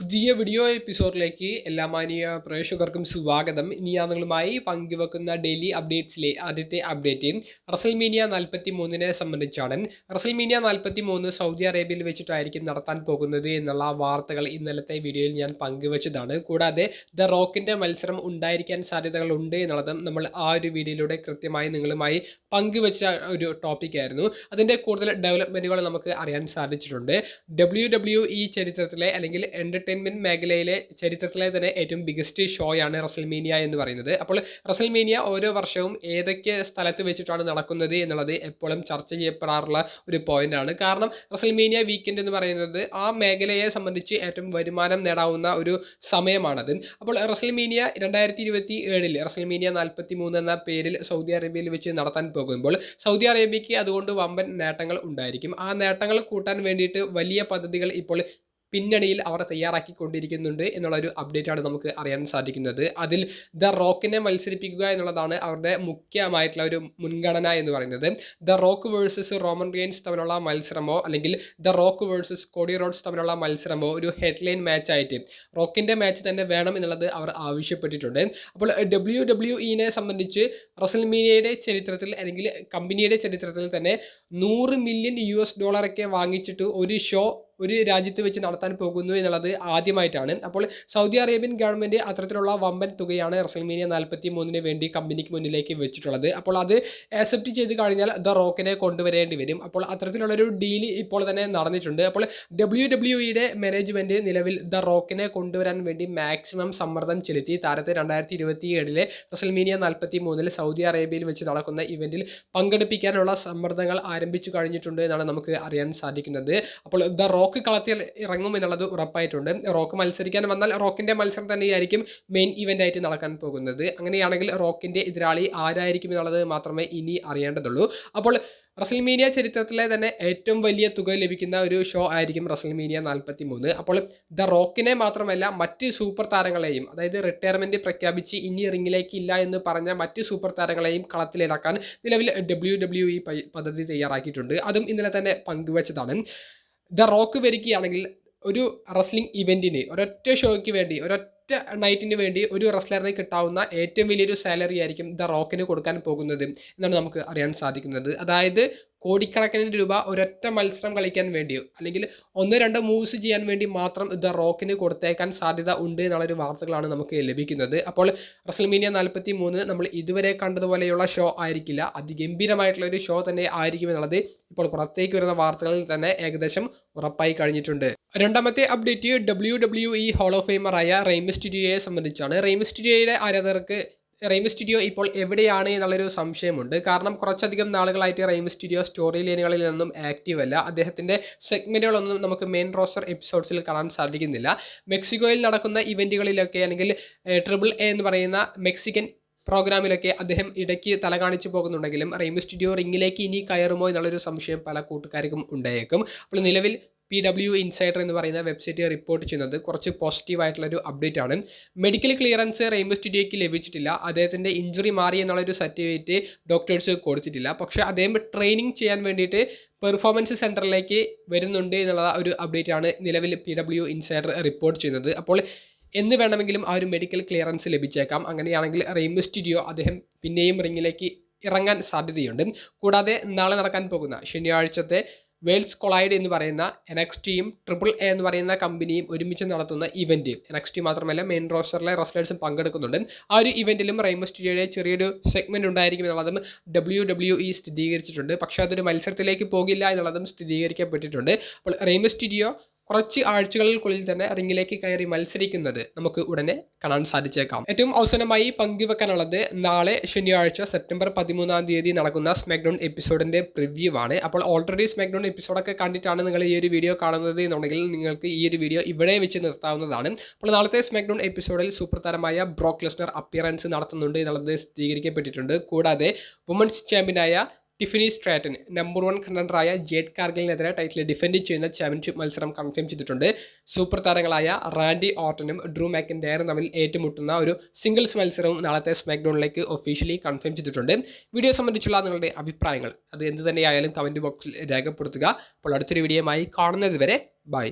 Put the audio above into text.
പുതിയ വീഡിയോ എപ്പിസോഡിലേക്ക് എല്ലാ മാന്യ പ്രേക്ഷകർക്കും സ്വാഗതം. ഇനി ഞാൻ നിങ്ങളുമായി പങ്കുവെക്കുന്ന ഡെയിലി അപ്ഡേറ്റ്സിലെ ആദ്യത്തെ അപ്ഡേറ്റ് റസൽമീനിയ നാൽപ്പത്തി മൂന്നിനെ സംബന്ധിച്ചാണ്. റസൽമീനിയ നാൽപ്പത്തി മൂന്ന് സൗദി അറേബ്യയിൽ വെച്ചിട്ടായിരിക്കും നടത്താൻ പോകുന്നത് എന്നുള്ള വാർത്തകൾ ഇന്നലത്തെ വീഡിയോയിൽ ഞാൻ പങ്കുവച്ചതാണ്. കൂടാതെ ദ റോക്കിന്റെ മത്സരം ഉണ്ടായിരിക്കാൻ സാധ്യതകളുണ്ട് എന്നുള്ളതും നമ്മൾ ആ ഒരു വീഡിയോയിലൂടെ കൃത്യമായി നിങ്ങളുമായി പങ്കുവച്ച ഒരു ടോപ്പിക്കായിരുന്നു അതിന്റെ കൂടുതൽ ഡെവലപ്മെന്റുകൾ നമുക്ക് അറിയാൻ സാധിച്ചിട്ടുണ്ട്. ഡബ്ല്യു ഡബ്ല്യു ഇ ചരിത്രത്തിലെ അല്ലെങ്കിൽ എന്റർടൈൻമെന്റ് മേഖലയിലെ ചരിത്രത്തിലെ തന്നെ ഏറ്റവും ബിഗസ്റ്റ് ഷോയാണ് റസൽമീനിയ എന്ന് പറയുന്നത്. അപ്പോൾ റസൽമീനിയ ഓരോ വർഷവും ഏതൊക്കെ സ്ഥലത്ത് വെച്ചിട്ടാണ് നടക്കുന്നത് എന്നുള്ളത് എപ്പോഴും ചർച്ച ചെയ്യപ്പെടാറുള്ള ഒരു പോയിന്റാണ് കാരണം റസൽമീനിയ വീക്കെൻഡ് എന്ന് പറയുന്നത് ആ മേഖലയെ സംബന്ധിച്ച് ഏറ്റവും വരുമാനം നേടാവുന്ന ഒരു സമയമാണത്. അപ്പോൾ റസൽമീനിയ രണ്ടായിരത്തി ഇരുപത്തി ഏഴിൽ റസൽമീനിയ നാൽപ്പത്തി മൂന്ന് എന്ന പേരിൽ സൗദി അറേബ്യയിൽ വെച്ച് നടത്താൻ പോകുമ്പോൾ സൗദി അറേബ്യയ്ക്ക് അതുകൊണ്ട് വമ്പൻ നേട്ടങ്ങൾ ഉണ്ടായിരിക്കും. ആ നേട്ടങ്ങൾ കൂട്ടാൻ വേണ്ടിയിട്ട് വലിയ പദ്ധതികൾ ഇപ്പോൾ പിന്നണിയിൽ അവർ തയ്യാറാക്കിക്കൊണ്ടിരിക്കുന്നുണ്ട് എന്നുള്ള ഒരു അപ്ഡേറ്റ് ആണ് നമുക്ക് അറിയാൻ സാധിക്കുന്നത്. അതിൽ ദ റോക്കിനെ മത്സരിപ്പിക്കുക എന്നുള്ളതാണ് അവരുടെ മുഖ്യമായിട്ടുള്ള ഒരു മുൻഗണന എന്ന് പറയുന്നത്. The Rock versus Roman Reigns തമ്മിലുള്ള മത്സരമോ അല്ലെങ്കിൽ the Rock versus Cody Rhodes തമ്മിലുള്ള മത്സരമോ ഒരു ഹെഡ്ലൈൻ മാച്ച് ആയിട്ട് റോക്കിന്റെ മാച്ച് തന്നെ വേണം എന്നുള്ളത് അവർ ആവശ്യപ്പെട്ടിട്ടുണ്ട്. അപ്പോൾ ഡബ്ല്യു ഡബ്ല്യു ഇനെ സംബന്ധിച്ച് റസൽമീനിയയുടെ ചരിത്രത്തിൽ അല്ലെങ്കിൽ കമ്പനിയുടെ ചരിത്രത്തിൽ തന്നെ നൂറ് മില്യൺ യു എസ് ഡോളറൊക്കെ വാങ്ങിച്ചിട്ട് ഒരു ഷോ ഒരു രാജ്യത്ത് വെച്ച് നടത്താൻ പോകുന്നു എന്നുള്ളത് ആദ്യമായിട്ടാണ്. അപ്പോൾ സൗദി അറേബ്യൻ ഗവൺമെന്റ് അത്തരത്തിലുള്ള വമ്പൻ തുകയാണ് റസൽമീനിയ നാൽപ്പത്തി മൂന്നിന് വേണ്ടി കമ്പനിക്ക് മുന്നിലേക്ക് വെച്ചിട്ടുള്ളത്. അപ്പോൾ അത് ആക്സെപ്റ്റ് ചെയ്ത് കഴിഞ്ഞാൽ ദ റോക്കിനെ കൊണ്ടുവരേണ്ടി വരും. അപ്പോൾ അത്തരത്തിലുള്ളൊരു ഡീൽ ഇപ്പോൾ തന്നെ നടന്നിട്ടുണ്ട്. അപ്പോൾ ഡബ്ല്യു ഡബ്ല്യു ഇയുടെ മാനേജ്മെന്റ് നിലവിൽ ദ റോക്കിനെ കൊണ്ടുവരാൻ വേണ്ടി മാക്സിമം സമ്മർദ്ദം ചെലുത്തി. താരത്തെ രണ്ടായിരത്തി ഇരുപത്തി ഏഴിലെ റസൽമീനിയ നാൽപ്പത്തി മൂന്നിൽ സൗദി അറേബ്യയിൽ വെച്ച് നടക്കുന്ന ഇവന്റിൽ പങ്കെടുപ്പിക്കാനുള്ള സമ്മർദ്ദങ്ങൾ ആരംഭിച്ചു കഴിഞ്ഞിട്ടുണ്ട് എന്നാണ് നമുക്ക് അറിയാൻ സാധിക്കുന്നത്. അപ്പോൾ ദ റോക്ക് റോക്ക് കളത്തിൽ ഇറങ്ങും എന്നുള്ളത് ഉറപ്പായിട്ടുണ്ട്. റോക്ക് മത്സരിക്കാൻ വന്നാൽ റോക്കിന്റെ മത്സരം തന്നെയായിരിക്കും മെയിൻ ഇവന്റ് ആയിട്ട് നടക്കാൻ പോകുന്നത്. അങ്ങനെയാണെങ്കിൽ റോക്കിന്റെ എതിരാളി ആരായിരിക്കും എന്നുള്ളത് മാത്രമേ ഇനി അറിയേണ്ടതുള്ളൂ. അപ്പോൾ റസൽമീനിയ ചരിത്രത്തിലെ തന്നെ ഏറ്റവും വലിയ തുക ലഭിക്കുന്ന ഒരു ഷോ ആയിരിക്കും റസൽമീനിയ നാൽപ്പത്തി മൂന്ന് അപ്പോൾ ദ റോക്കിനെ മാത്രമല്ല മറ്റ് സൂപ്പർ താരങ്ങളെയും അതായത് റിട്ടയർമെന്റ് പ്രഖ്യാപിച്ച് ഇനി റിങ്ങിലേക്ക് ഇല്ല എന്ന് പറഞ്ഞ മറ്റ് സൂപ്പർ താരങ്ങളെയും കളത്തിലിറക്കാൻ നിലവിൽ ഡബ്ല്യു ഡബ്ല്യു ഇ പദ്ധതി തയ്യാറാക്കിയിട്ടുണ്ട്. അതും ഇന്നലെ തന്നെ പങ്കുവച്ചതാണ്. ദ റോക്ക് വരികയാണെങ്കിൽ ഒരു റെസ്ലിംഗ് ഇവന്റിന് ഒരൊറ്റ ഷോയ്ക്ക് വേണ്ടി ഒരൊറ്റ നൈറ്റിന് വേണ്ടി ഒരു റെസ്ലറിന് കിട്ടാവുന്ന ഏറ്റവും വലിയൊരു സാലറി ആയിരിക്കും ദ റോക്കിന് കൊടുക്കാൻ പോകുന്നത് എന്നാണ് നമുക്ക് അറിയാൻ സാധിക്കുന്നത്. അതായത് കോടിക്കണക്കിന് രൂപ ഒരൊറ്റ മത്സരം കളിക്കാൻ വേണ്ടിയോ അല്ലെങ്കിൽ ഒന്ന് രണ്ട് മൂവ്സ് ചെയ്യാൻ വേണ്ടി മാത്രം ദ റോക്കിന് കൊടുത്തേക്കാൻ സാധ്യത ഉണ്ട് എന്നുള്ളൊരു വാർത്തകളാണ് നമുക്ക് ലഭിക്കുന്നത്. അപ്പോൾ റസൽമീനിയ നാൽപ്പത്തി മൂന്ന് നമ്മൾ ഇതുവരെ കണ്ടതുപോലെയുള്ള ഷോ ആയിരിക്കില്ല. അതിഗംഭീരമായിട്ടുള്ള ഒരു ഷോ തന്നെ ആയിരിക്കും എന്നുള്ളത് ഇപ്പോൾ പുറത്തേക്ക് വരുന്ന വാർത്തകളിൽ തന്നെ ഏകദേശം ഉറപ്പായി കഴിഞ്ഞിട്ടുണ്ട്. രണ്ടാമത്തെ update W W E hall of ഫെയിമറായ റെയിമിസ്റ്റിഡിയോയെ സംബന്ധിച്ചാണ്. റെയിമിസ്റ്റിഡിയോയുടെ ആരാധകർക്ക് റെയിം സ്റ്റുഡിയോ ഇപ്പോൾ എവിടെയാണ് എന്നുള്ളൊരു സംശയമുണ്ട്. കാരണം കുറച്ചധികം നാളുകളായിട്ട് റെയിം സ്റ്റുഡിയോ സ്റ്റോറി ലൈനുകളിൽ നിന്നും ആക്റ്റീവ് അല്ല. അദ്ദേഹത്തിന്റെ സെഗ്മെന്റുകളൊന്നും നമുക്ക് മെയിൻ റോസ്റ്റർ എപ്പിസോഡ്സിൽ കാണാൻ സാധിക്കുന്നില്ല. മെക്സിക്കോയിൽ നടക്കുന്ന ഇവന്റുകളിലൊക്കെ അല്ലെങ്കിൽ ട്രിപ്പിൾ എ എന്ന് പറയുന്ന മെക്സിക്കൻ പ്രോഗ്രാമിലൊക്കെ അദ്ദേഹം ഇടയ്ക്ക് തല കാണിച്ചു പോകുന്നുണ്ടെങ്കിലും റെയിം സ്റ്റുഡിയോ റിങ്ങിലേക്ക് ഇനി കയറുമോ എന്നുള്ളൊരു സംശയം പല കൂട്ടുകാർക്കും ഉണ്ടായേക്കും. അപ്പോൾ നിലവിൽ പി ഡബ്ല്യു ഇൻസൈഡർ എന്ന് പറയുന്ന വെബ്സൈറ്റ് റിപ്പോർട്ട് ചെയ്യുന്നത് കുറച്ച് പോസിറ്റീവ് ആയിട്ടുള്ളൊരു അപ്ഡേറ്റ് ആണ്. മെഡിക്കൽ ക്ലിയറൻസ് റെയിൻബോ സ്റ്റുഡിയോയ്ക്ക് ലഭിച്ചിട്ടില്ല. അദ്ദേഹത്തിന്റെ ഇഞ്ചുറി മാറി എന്നുള്ളൊരു സർട്ടിഫിക്കറ്റ് ഡോക്ടേഴ്സ് കൊടുത്തിട്ടില്ല. പക്ഷേ അദ്ദേഹം ട്രെയിനിങ് ചെയ്യാൻ വേണ്ടിയിട്ട് പെർഫോമൻസ് സെന്ററിലേക്ക് വരുന്നുണ്ട് എന്നുള്ള ഒരു അപ്ഡേറ്റ് ആണ് നിലവിൽ പി ഡബ്ല്യു ഇൻസൈഡർ റിപ്പോർട്ട് ചെയ്യുന്നത്. അപ്പോൾ എന്ന് വേണമെങ്കിലും ആ ഒരു മെഡിക്കൽ ക്ലിയറൻസ് ലഭിച്ചേക്കാം. അങ്ങനെയാണെങ്കിൽ റെയിൻബോ സ്റ്റുഡിയോ അദ്ദേഹം പിന്നെയും റിങ്ങിലേക്ക് ഇറങ്ങാൻ സാധ്യതയുണ്ട്. കൂടാതെ നാളെ നടക്കാൻ പോകുന്ന ശനിയാഴ്ചത്തെ വേൾഡ്സ് കൊളൈഡ് എന്ന് പറയുന്ന എനക്സ്റ്റിയും ട്രിപ്പിൾ എ എന്ന് പറയുന്ന കമ്പനിയും ഒരുമിച്ച് നടത്തുന്ന ഇവന്റ് എനക്സ്റ്റി മാത്രമല്ല മെയിൻ റോസ്റ്ററിലെ റെസ്ലേഴ്സും പങ്കെടുക്കുന്നുണ്ട്. ആ ഒരു ഇവന്റിലും സ്റ്റുഡിയോയുടെ ചെറിയൊരു സെഗ്മെന്റ് ഉണ്ടായിരിക്കും എന്നുള്ളതും ഡബ്ല്യു ഡബ്ല്യു ഇ സ്ഥിരീകരിച്ചിട്ടുണ്ട്. പക്ഷേ അതൊരു മത്സരത്തിലേക്ക് പോകില്ല എന്നുള്ളതും സ്ഥിരീകരിക്കപ്പെട്ടിട്ടുണ്ട്. അപ്പോൾ റെയിൻബോ സ്റ്റുഡിയോ കുറച്ച് ആഴ്ചകൾക്കുള്ളിൽ തന്നെ റിങ്ങിലേക്ക് കയറി മത്സരിക്കുന്നത് നമുക്ക് ഉടനെ കാണാൻ സാധിച്ചേക്കാം. ഏറ്റവും അവസാനമായി പങ്കുവെക്കാനുള്ളത് നാളെ ശനിയാഴ്ച സെപ്റ്റംബർ പതിമൂന്നാം തീയതി നടക്കുന്ന സ്മാക്ഡൗൺ എപ്പിസോഡിന്റെ പ്രിവ്യൂ ആണ്. അപ്പോൾ ഓൾറെഡി സ്മാക്ഡൗൺ എപ്പിസോഡൊക്കെ കണ്ടിട്ടാണ് നിങ്ങൾ ഈ ഒരു വീഡിയോ കാണുന്നത് എന്നുണ്ടെങ്കിൽ നിങ്ങൾക്ക് ഈ ഒരു വീഡിയോ ഇവിടെ വെച്ച് നിർത്താവുന്നതാണ്. അപ്പോൾ നാളത്തെ സ്മാക്ഡൗൺ എപ്പിസോഡിൽ സൂപ്പർ താരമായ ബ്രോക്ക് അപ്പിയറൻസ് നടത്തുന്നുണ്ട് എന്നുള്ളത് സ്ഥിരീകരിക്കപ്പെട്ടിട്ടുണ്ട്. കൂടാതെ വുമൻസ് ചാമ്പ്യനായ ടിഫിനി സ്ട്രാറ്റൻ നമ്പർ വൺ കണ്ടൻഡറായ ജേഡ് കാർഗിലിനെതിരെ ടൈറ്റിൽ ഡിഫെൻഡ് ചെയ്യുന്ന ചാമ്പ്യൻഷിപ്പ് മത്സരം കൺഫേം ചെയ്തിട്ടുണ്ട്. സൂപ്പർ താരങ്ങളായ റാൻഡി ഓർട്ടനും ഡ്രൂ മാക്കിൻഡയറും തമ്മിൽ ഏറ്റുമുട്ടുന്ന ഒരു സിംഗിൾസ് മത്സരവും നാളത്തെ സ്മാക്ഡൗണിലേക്ക് ഒഫീഷ്യലി കൺഫേം ചെയ്തിട്ടുണ്ട്. വീഡിയോ സംബന്ധിച്ചുള്ള നിങ്ങളുടെ അഭിപ്രായങ്ങൾ അത് എന്ത് തന്നെയായാലും കമന്റ് ബോക്സിൽ രേഖപ്പെടുത്തുക. അപ്പോൾ അടുത്തൊരു വീഡിയോയുമായി കാണുന്നത് വരെ ബൈ